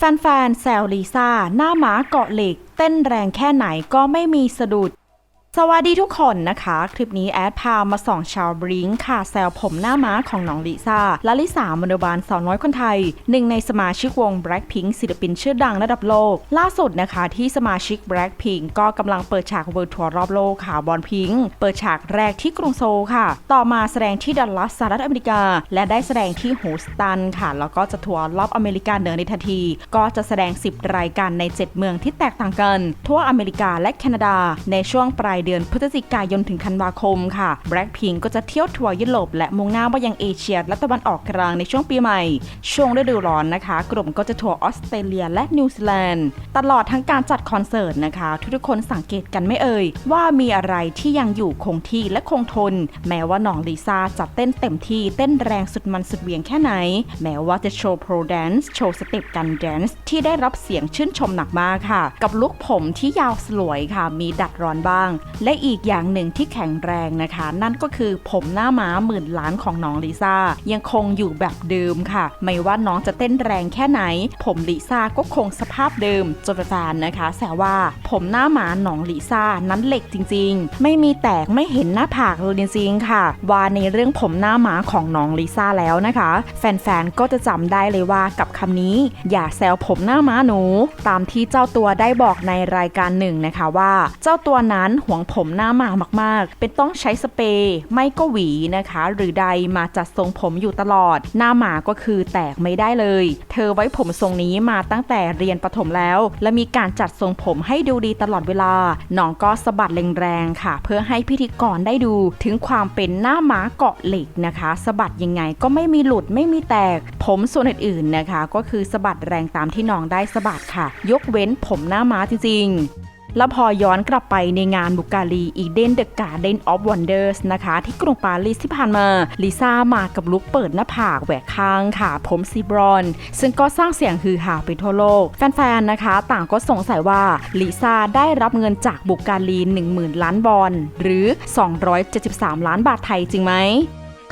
แฟนๆแซวลิซ่า หน้าหมาเกาะเหล็ก เต้นแรงแค่ไหนก็ไม่มีสะดุด สวัสดีทุกคนนะคะ คลิปนี้แอดพามาส่องชาวบริงค์ค่ะแซวผมหน้าม้าของน้องลิซ่าและลิสามโนบาลสาวน้อยคนไทย หนึ่งในสมาชิกวง Blackpink ศิลปินชื่อดังระดับโลก ล่าสุดนะคะที่สมาชิก Blackpink ก็กำลังเปิดฉากเวิร์ทัวร์รอบโลกค่ะบอลพิงเปิดฉากแรกที่กรุงโซลค่ะ ต่อมาแสดงที่ดัลลัสสหรัฐอเมริกา และได้แสดงที่โฮสตันค่ะ แล้วก็จะทัวร์รอบอเมริกาเหนือในทันที ก็จะแสดง 10 รายการใน 7 เมืองที่แตกต่างกัน ทั่วอเมริกาและแคนาดาในช่วงปลายเดือนพฤศจิกายนถึงธันวาคมค่ะ Blackpink ก็จะเที่ยวทัวร์ยุโรปและมุ่งหน้าไปยังเอเชียและตะวันออกกลางในช่วงปีใหม่ ช่วงฤดูร้อนนะคะ กลุ่มก็จะทัวร์ออสเตรเลียและนิวซีแลนด์ ตลอดทั้งการจัดคอนเสิร์ตนะคะ ทุกคนสังเกตกันไม่เอ่ย ว่ามีอะไรที่ยังอยู่คงที่และคงทน แม้ว่าน้องลิซ่าจะเต้นเต็มที่เต้นแรงสุดมันสุดเวียงแค่ไหน แม้ว่าจะโชว์โปรแดนซ์โชว์สเต็ปการแดนซ์ที่ได้รับเสียงชื่นชมหนักมากค่ะ กับลุคผมที่ยาวสลวยค่ะ มีดัดร้อนบ้างและอีกอย่างหนึ่งที่แข็งแรงนะคะ นั่นก็คือผมหน้าม้าหมื่นล้านของน้องลิซ่ายังคงอยู่แบบเดิมค่ะ ไม่ว่าน้องจะเต้นแรงแค่ไหน ผมลิซ่าก็คงสภาพเดิมจนแฟนนะคะแซวว่าผมหน้าม้าน้องลิซ่านั้นเหล็กจริง ๆ ไม่มีแตกไม่เห็นหน้าผากเลยจริงๆค่ะ ว่าในเรื่องผมหน้าม้าของน้องลิซ่าแล้วนะคะ แฟนๆก็จะจำได้เลยว่ากับคำนี้ อย่าแซวผมหน้าม้าหนู ตามที่เจ้าตัวได้บอกในรายการหนึ่งนะคะว่า เจ้าตัวนั้นหวงผมหน้าหมามาก ๆ เป็นต้องใช้สเปรย์ไม่ก็หวีนะคะ หรือใดมาจัดทรงผมอยู่ตลอด หน้าหมาก็คือแตกไม่ได้เลย เธอไว้ผมทรงนี้มาตั้งแต่เรียนประถมแล้ว และมีการจัดทรงผมให้ดูดีตลอดเวลาน้องก็สะบัดแรงๆค่ะ เพื่อให้พิธีกรได้ดูถึงความเป็นหน้าหมาเกาะเหล็กนะคะสะบัดยังไงก็ไม่มีหลุดไม่มีแตก ผมส่วนอื่นๆนะคะ ก็คือสะบัดแรงตามที่น้องได้สะบัดค่ะ ยกเว้นผมหน้าม้าจริงๆ แล้วพอย้อนกลับไปในงานบุกาลีอีเดนเดอะการ์เดนออฟวันเดอร์สนะคะ ที่กรุงปารีสที่ผ่านมาลิซ่ามากับลุคเปิดหน้าผากแหวกข้างค่ะ ผมซีบรอน ซึ่งก็สร้างเสียงฮือฮาไปทั่วโลก แฟนๆ นะคะ ต่างก็สงสัยว่าลิซ่าได้รับเงินจากบุกาลี 10,000 ล้านบอลหรือ 273 ล้านบาทไทยจริงไหม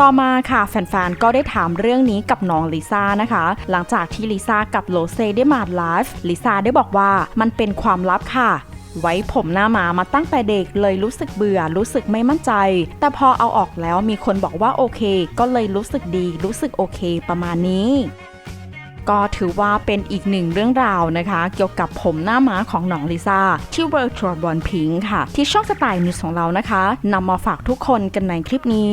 ต่อมาค่ะแฟนๆ ก็ได้ถามเรื่องนี้กับน้องลิซ่านะคะ หลังจากที่ลิซ่ากับโลเซได้มาไลฟ์ลิซ่าได้บอกว่ามันเป็นความลับค่ะ ไว้ผมหน้าหมามาตั้งแต่เด็กเลยรู้สึกเบื่อ รู้สึกไม่มั่นใจ แต่พอเอาออกแล้วมีคนบอกว่าโอเค ก็เลยรู้สึกดี รู้สึกโอเค ประมาณนี้ก็ถือว่าเป็นอีกหนึ่งเรื่องราวนะคะ เกี่ยวกับผมหน้าม้าของน้องลิซ่า ที่ World Tour b o n Pink ค่ะ ที่ช่องสไตล์นิวส์ของเรานะคะนำมาฝากทุกคนกันในคลิปนี้